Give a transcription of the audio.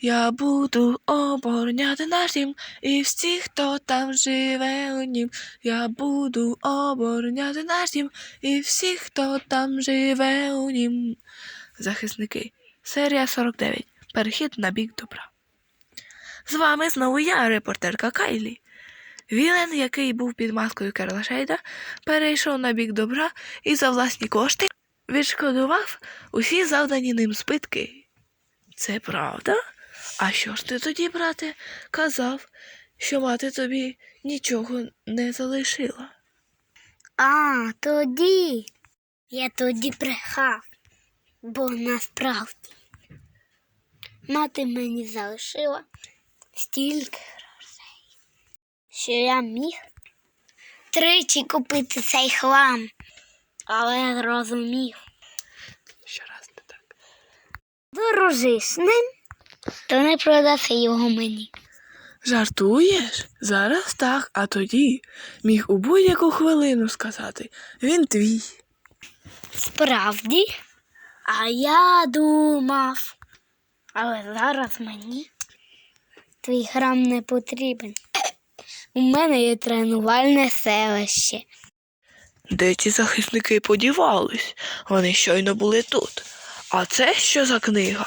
Я буду обороняти наш дім і всіх, хто там живе у нім. Я буду обороняти наш дім і всіх, хто там живе у нім. Захисники. Серія 49. Перехід на бік добра. З вами знову я, репортерка Кайлі. Вілен, який був під маскою Керла Шейда, перейшов на бік добра і за власні кошти відшкодував усі завдані ним збитки. Це правда? А що ж ти тоді, брате, казав, що мати тобі нічого не залишила? А, тоді. Я тоді брехав, бо насправді мати мені залишила стільки грошей, що я міг тричі купити цей хлам, але зрозумів, Ще раз не так. дорожиш з ним, то не продаси його мені. Жартуєш? Зараз так, а тоді міг у будь-яку хвилину сказати він твій. Справді? А я думав. Але зараз мені твій храм не потрібен. У мене є тренувальне селище. Де ті захисники подівались? Вони щойно були тут. А це що за книга?